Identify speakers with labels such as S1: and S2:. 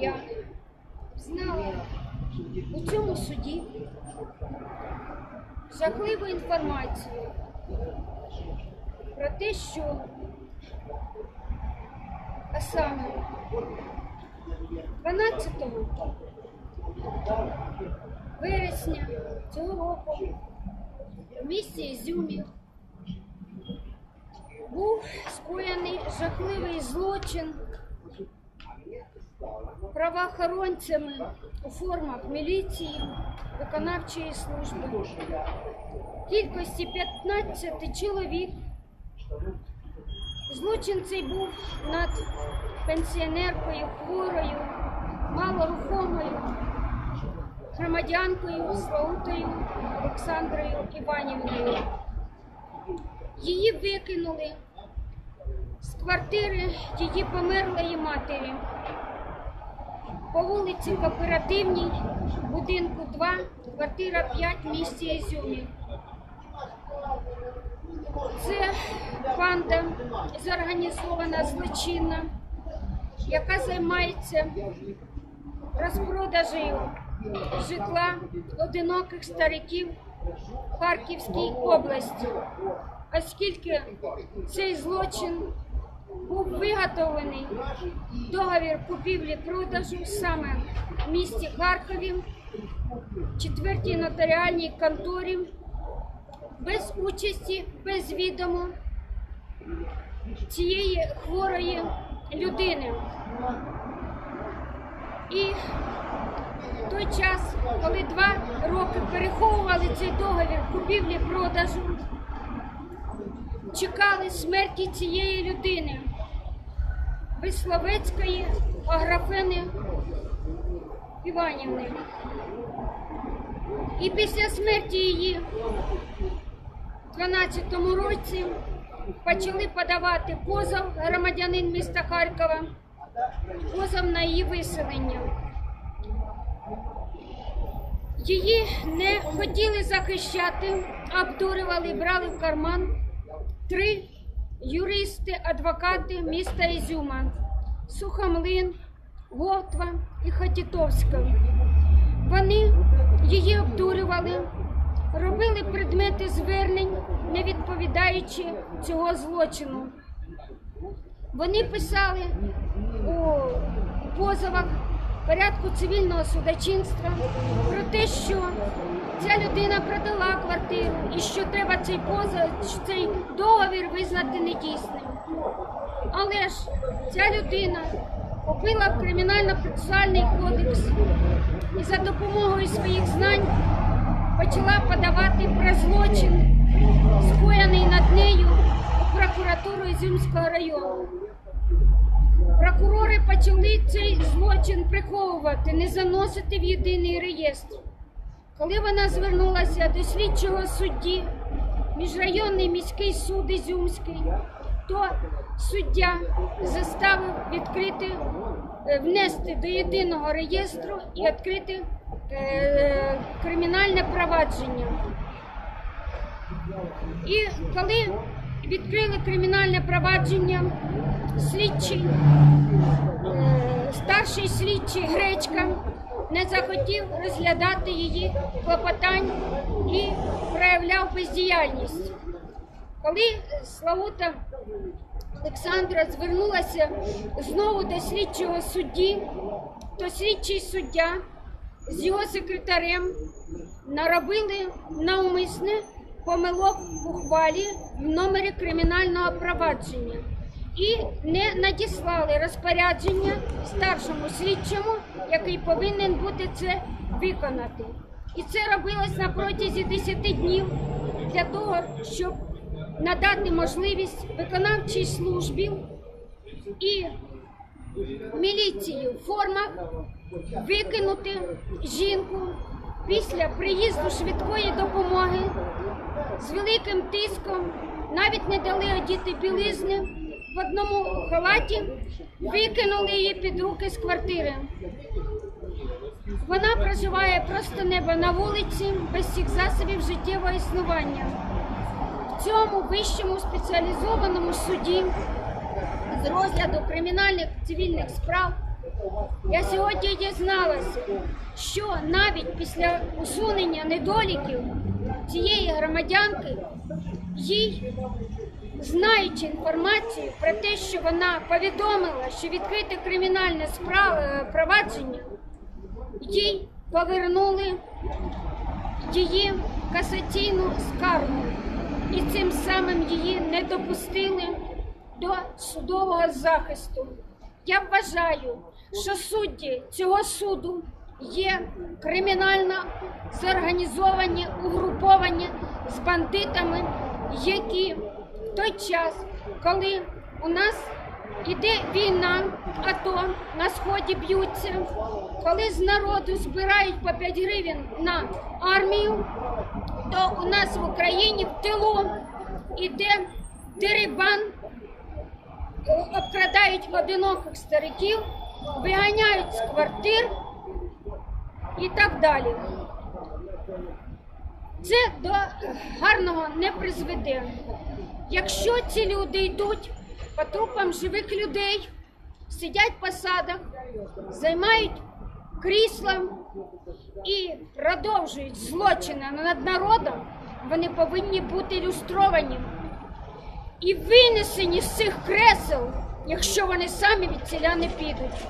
S1: я знала у цьому суді жахливу інформацію про те, що а саме 12 вересня цього року в місті Ізюмі був скоєний жахливий злочин правоохоронцями у формах міліції, виконавчої служби. Кількості 15 чоловік. Злочин цей був над пенсіонеркою, хворою, малорухомою громадянкою Слаутою Олександрою Іванівною. Її викинули з квартири її померлої матері по вулиці Кооперативній, будинку 2, квартира 5 в місті Ізюмі. Це банда зорганізована злочинна, яка займається розпродажею житла одиноких стариків Харківській області, оскільки цей злочин був виготовлений договір купівлі-продажу саме в місті Харкові, четвертій нотаріальній конторі, без участі, без відому цієї хворої людини. І в той час, коли два роки переховували цей договір купівлі-продажу, чекали смерті цієї людини, Висловецької Аграфени Іванівни. І після смерті її в 12-му році почали подавати позов громадянин міста Харкова, позов на її виселення. Її не хотіли захищати, обдурювали, брали в карман три юристи, адвокати міста Ізюма Сухомлин, Готва і Хатітовська. Вони її обдурювали, робили предмети звернень, не відповідаючи цього злочину. Вони писали у позовах порядку цивільного судочинства про те, що ця людина продала квартиру і що треба цей позов, цей договір визнати недійсним. Але ж ця людина купила кримінально-процесуальний кодекс і за допомогою своїх знань почала подавати про злочин, скоєний над нею у прокуратуру Ізюмського району. Прокурори почали цей злочин приховувати, не заносити в єдиний реєстр. Коли вона звернулася до слідчого судді, міжрайонний міський суд Ізюмський, то суддя заставив відкрити, е, внести до єдиного реєстру і відкрити е, кримінальне провадження. І коли відкрили кримінальне провадження, слідчий, е, старший слідчий Гречка не захотів розглядати її клопотань і проявляв бездіяльність. Коли Славута Олександра звернулася знову до слідчого судді, то слідчий суддя з його секретарем наробили навмисне помилок в ухвалі в номері кримінального провадження і не надіслали розпорядження старшому слідчому, який повинен бути це виконати. І це робилось на протязі 10 днів для того, щоб надати можливість виконавчій службі і міліції в формах викинути жінку після приїзду швидкої допомоги з великим тиском, навіть не дали одіти білизни в одному халаті, викинули її під руки з квартири. Вона проживає просто неба на вулиці без всіх засобів життєвого існування. В цьому вищому спеціалізованому суді з розгляду кримінальних цивільних справ Я сьогодні дізналася, що навіть після усунення недоліків цієї громадянки їй, знаючи інформацію про те, що вона повідомила, що відкрите кримінальне е, провадження, їй повернули її касаційну скаргу і цим самим її не допустили до судового захисту. Я вважаю, що судді цього суду є кримінально зорганізовані, угруповані з бандитами, які в той час, коли у нас іде війна, АТО на сході б'ються, коли з народу збирають по 5 гривень на армію, то у нас в Україні в тилу іде дерибан, обкрадають одиноких стариків, виганяють з квартир і так далі. Це до гарного не призведе. Якщо ці люди йдуть по трупам живих людей, сидять в посадах, займають крісла і продовжують злочини над народом, вони повинні бути люстровані і винесені з цих кресел, якщо вони самі від ціля не підуть.